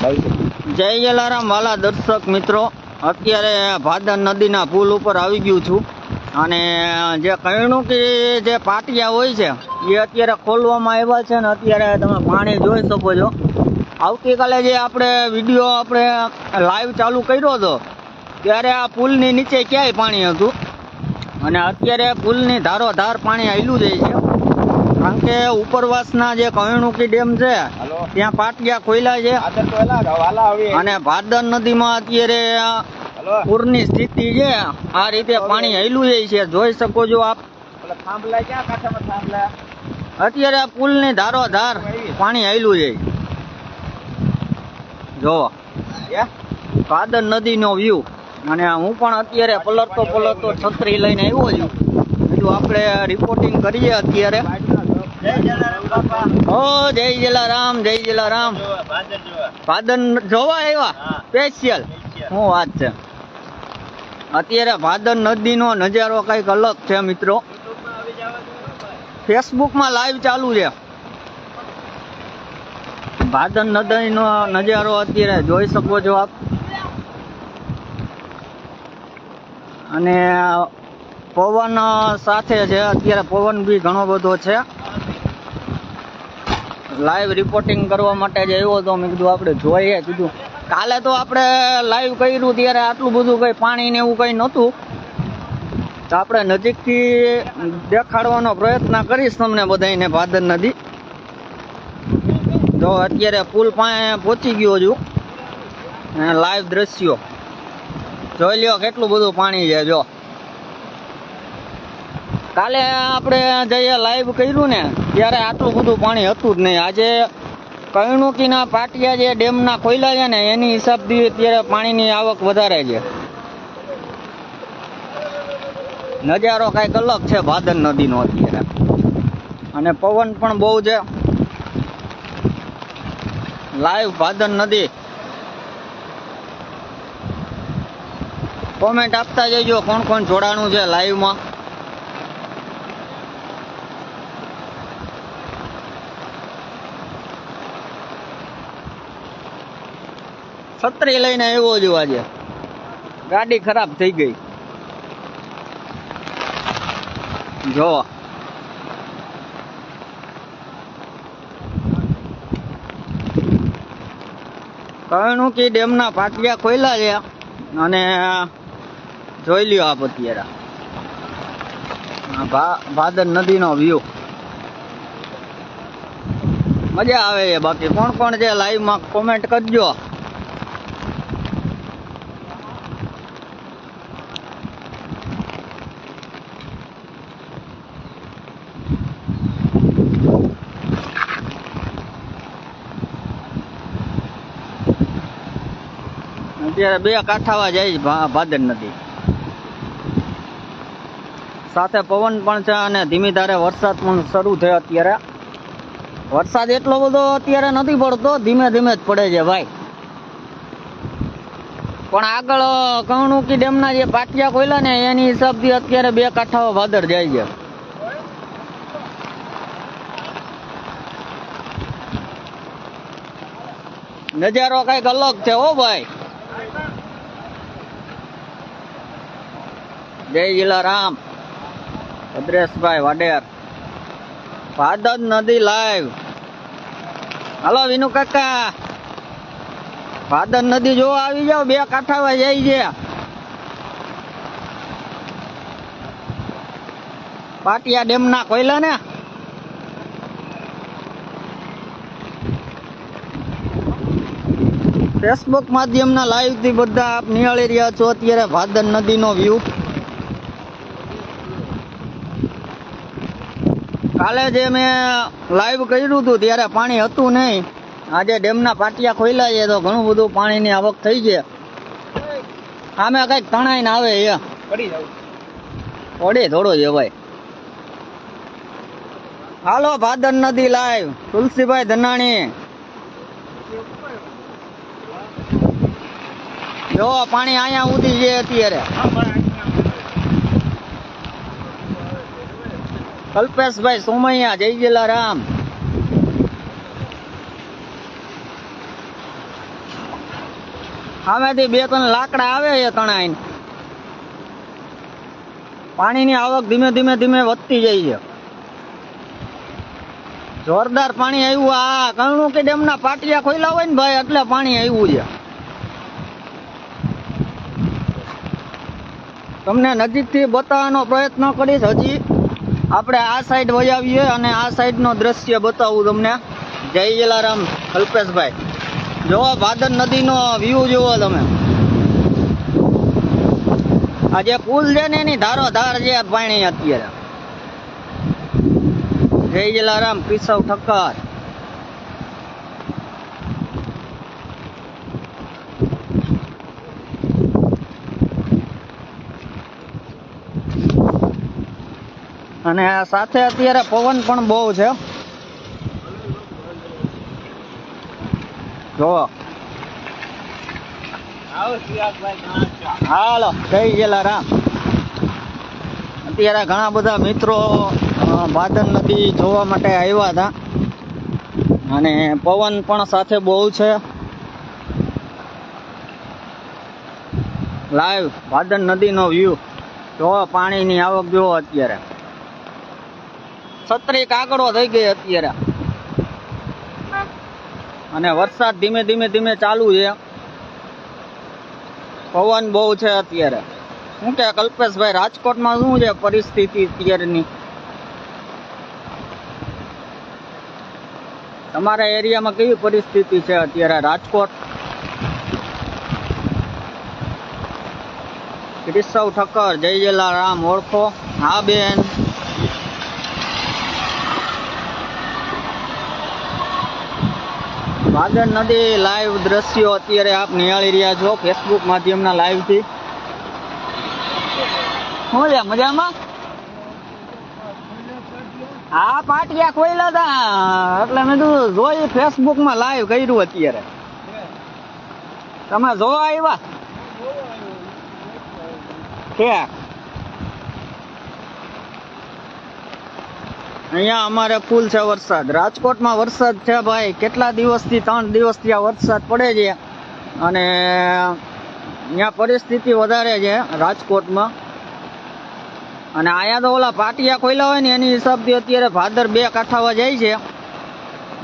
જય જલારામ, વાલા દર્શક મિત્રો. અત્યારે ભાદર નદીના પુલ ઉપર આવી ગયું છું. અને જે કહેણું જે પાટિયા હોય છે, એ અત્યારે ખોલવામાં આવ્યા છે ને અત્યારે તમે પાણી જોઈ શકો છો. આવતીકાલે જે આપણે વીડિયો આપણે લાઈવ ચાલુ કર્યો હતો, ત્યારે આ પુલની નીચે ક્યાંય પાણી હતું? અને અત્યારે પુલની ધારોધાર પાણી આવેલું જાય છે. કારણ કે ઉપરવાસના જે કહેણુકી ડેમ છે ત્યાં પાટિયા ખોલ્યા છે. અને ભાદર નદીમાં અત્યારે પૂરની સ્થિતિ છે. આ રીતે પાણી હેલું છે. જોઈ શકો છો આપ. અત્યારે પુલ પુલની ધારો ધાર પાણી હેલું જાય. જોવો ભાદર નદીનો વ્યૂ અને હું પણ અત્યારે પલરતો પલરતો છત્રી લઈને આવ્યો છું. આપણે રિપોર્ટિંગ કરીએ અત્યારે. ઓ જય જલારામ જય જલારામ. ભાદર જોવા આવ્યા? સ્પેશિયલ શું વાત છે? અત્યારે ભાદર નદીનો નજારો કંઈક અલગ છે મિત્રો. ફેસબુકમાં લાઈવ ચાલુ છે. ભાદર નદીનો નજારો અત્યારે જોઈ શકો છો આપ. અને પવન સાથે છે અત્યારે પવન બી ઘણો બધો છે. લાઈવ રિપોર્ટિંગ કરવા માટે જ આવ્યો હતો મેં કીધું આપણે જોઈએ. કીધું, કાલે તો આપણે લાઈવ કર્યું ત્યારે આટલું બધું કંઈ પાણી ને એવું કંઈ નહોતું. તો આપણે નજીકથી દેખાડવાનો પ્રયત્ન કરીશ તમને બધાને ભાદર નદી. તો અત્યારે પુલ પાસે પહોંચી ગયો છું. લાઈવ દ્રશ્યો. જોઈ લ્યો કેટલું બધું પાણી છે, જો. કાલે આપણે જઈએ લાઈવ કર્યું ને, ત્યારે આટલું બધું પાણી હતું જ નહીં. આજે કૈણુકીના પાટિયા જે ડેમના ખોલ્યા છે ને, એની હિસાબથી અત્યારે પાણીની આવક વધારે છે. નજારો કાંઈક અલગ છે ભાદર નદીનો અત્યારે. અને પવન પણ બહુ છે. લાઈવ ભાદર નદી. કોમેન્ટ આપતા જજો કોણ કોણ જોડાણું છે લાઈવમાં છત્રી લઈને આવ્યો છું આજે. ગાડી ખરાબ થઈ ગઈ. જો. કણુકી ડેમના પાટિયા ખોલ્યા છે અને જોઈ લ્યો આપ અત્યારે. ભાદર નદીનો વ્યૂ મજા આવે છે બાકી. કોણ કોણ છે? લાઈવમાં કોમેન્ટ કરજો. અત્યારે બે કાંઠાવા જાય ભાદર નદી. સાથે પવન પણ છે અને ધીમી ધારે વરસાદ પણ શરૂ થયો અત્યારે. વરસાદ એટલો બધો અત્યારે નથી પડતો, ધીમે ધીમે જ પડે છે ભાઈ. પણ આગળ કણુકી ડેમના જે પાટિયા ખોલ્યા ને, એની હિસાબથી અત્યારે બે કાંઠાઓ ભાદર જાય છે. નજારો કંઈક અલગ છે હો ભાઈ. જય જિલ્લારામ ભદ્રેશભાઈ વાડેર. ભાદર નદી લાઈવ. હાલો વિનુ કાકા. ભાદર નદી જો આવી જાવ બે કાંઠાવા જાય છે. પાટિયા ડેમ ના કોયલા ને? ફેસબુક માધ્યમના લાઈવથી બધા આપ નિહાળી રહ્યા છો. અત્યારે ભાદર નદીનો વ્યૂ કાલે જે મેં લાઈવ કર્યું હતું ત્યારે પાણી હતું નહીં. આજે ડેમના પાટિયા ખોલ્યા છે તો ઘણું બધું પાણીની આવક થઈ છે. આમે કંઈક તણાઈ ને આવે એ ઓડે થોડો છે ભાઈ. હાલો ભાદર નદી લાઈવ તુલસીભાઈ ધનાણી. જો પાણી અહીંયા ઉધી છે અત્યારે. કલ્પેશભાઈ સોમૈયા, જય જલારામ. સામેથી બે, ત્રણ લાકડા આવે છે તણાઈને. પાણીની આવક ધીમે ધીમે ધીમે વધતી જાય છે. જોરદાર પાણી આવ્યું આ કણું કે ડેમના પાટિયા ખોલ્યા હોય ને ભાઈ, એટલે પાણી આવ્યું છે. તમને નજીકથી બતાવવાનો પ્રયત્ન કરીશ હજી. આપણે આ સાઈડ વહી આવીએ અને આ સાઈડનો દ્રશ્ય બતાવું તમને. જય જલારામ, કલ્પેશભાઈ. જોવો ભાદર નદીનો વ્યૂ જુઓ તમે. આ જે પુલ છે ને એની ધારો ધાર છે પાણી અત્યારે. જય જલારામ કેશવ ઠક્કર. અને સાથે અત્યારે પવન પણ બહુ છે. જો હાલો, જય જલારામ. અત્યારે ઘણા બધા મિત્રો ભાદર નદી જોવા માટે આવ્યા હતા. અને પવન પણ સાથે બહુ છે. લાઈવ ભાદર નદીનો વ્યૂ. જોવો પાણીની આવક જોવો અત્યારે. છત્રી કાગડો થઈ ગઈ અત્યારે. અને વરસાદ ધીમે ધીમે ધીમે ચાલુ છે. પવન બહુ છે અત્યારે. શું કે કલ્પેશભાઈ, રાજકોટમાં શું છે પરિસ્થિતિ અત્યારની? તમારા એરિયામાં કેવી પરિસ્થિતિ છે અત્યારે રાજકોટ? કેશવ ઠક્કર, જય જલારામ, ઓળખો. હા બેન. ભાદર નદી લાઈવ દ્રશ્યો અત્યારે આપ નિહાળી રહ્યા છો ફેસબુક માધ્યમના લાઈવથી. છે, મજામાં? હા, પાટિયા ખોઈલા હતા એટલે મેં કીધું, જોઈ ફેસબુકમાં લાઈવ કર્યું અત્યારે. તમે જોવા આવ્યા? કે અહીંયા અમારે ફૂલ છે વરસાદ. રાજકોટમાં વરસાદ છે ભાઈ. કેટલા દિવસથી, ત્રણ દિવસથી આ વરસાદ પડે છે. અને અહીંયા પરિસ્થિતિ વધારે છે રાજકોટમાં. અને અહીંયા તો ઓલા પાટિયા ખોલ્યા હોય ને, એની હિસાબથી અત્યારે ભાદર બે કાંઠાવા જાય છે.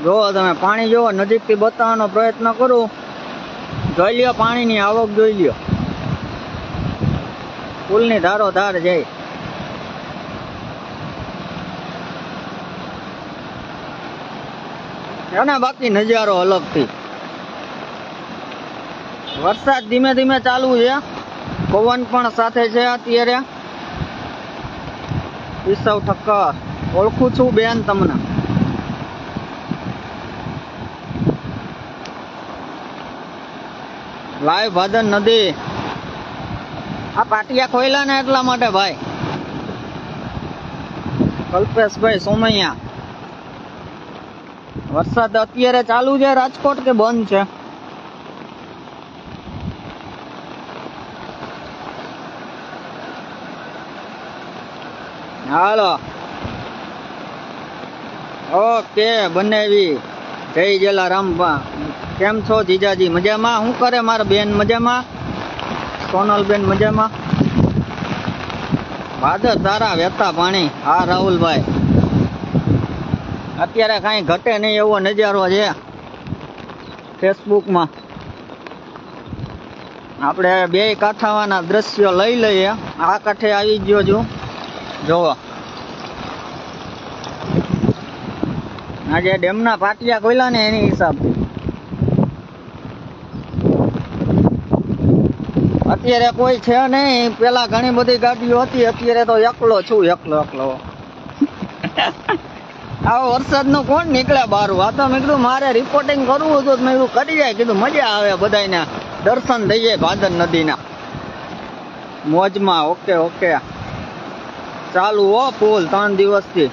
જો તમે પાણી જોવો, નજીકથી બતાવવાનો પ્રયત્ન કરું. જોઈ લ્યો, પાણીની આવક જોઈ લ્યો. પુલની ધારો ધાર જાય. છે ને બાકી નજારો અલગથી. વરસાદ ધીમે ધીમે ચાલુ છે. પવન પણ સાથે છે અત્યારે. ઈસવ ઠક્કર. ઓળખું છું બેન તમને. લાઈવ ભાદર નદી. આ પાટિયા ખોયલા ને એટલા માટે ભાઈ. કલ્પેશભાઈ સોમૈયા. વરસાદ અત્યારે ચાલુ છે, રાજકોટ કે બંધ છે? હાલો. ઓકે બનેવી જય જલારામ કેમ છો જીજાજી? મજામાં? શું કરે મારા બેન? મજામાં? સોનલ બેન મજામાં? ભાદર તારા વેતા પાણી. હા, રાહુલભાઈ. અત્યારે કાંઈ ઘટે નહીં એવો નજારો છે ફેસબુકમાં. આપણે બે કાંઠાવાના દ્રશ્યો લઈ લઈએ. આ કાંઠે આવી ગયો છું. જોવો. આજે ડેમના પાટિયા ખોલ્યા ને એની હિસાબથી અત્યારે કોઈ છે નહીં. પેલા ઘણી બધી ગાડીઓ હતી. અત્યારે તો એકલો છું. એકલો એકલો. આવો વરસાદનો કોણ નીકળે બારું આ તો મેં કીધું મારે રિપોર્ટિંગ કરવું હતું મેં કીધું કરી જાય. કીધું મજા આવે બધાને દર્શન થઈ જાય ભાદર નદીના. મોજમાં, ઓકે ઓકે. ચાલુ હો ફૂલ ત્રણ દિવસથી.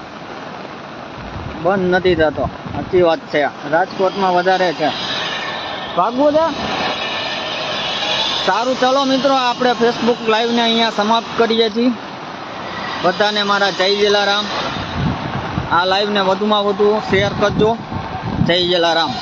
બંધ નથી થતો. સાચી વાત છે. રાજકોટમાં વધારે છે. ભાગવું છે? સારું, ચલો મિત્રો, આપણે ફેસબુક લાઈવને અહીંયા સમાપ્ત કરીએ છીએ. બધાને મારા જય જલારામ. આ લાઈવને વધુમાં વધુ શેર કરજો. જય જલારામ.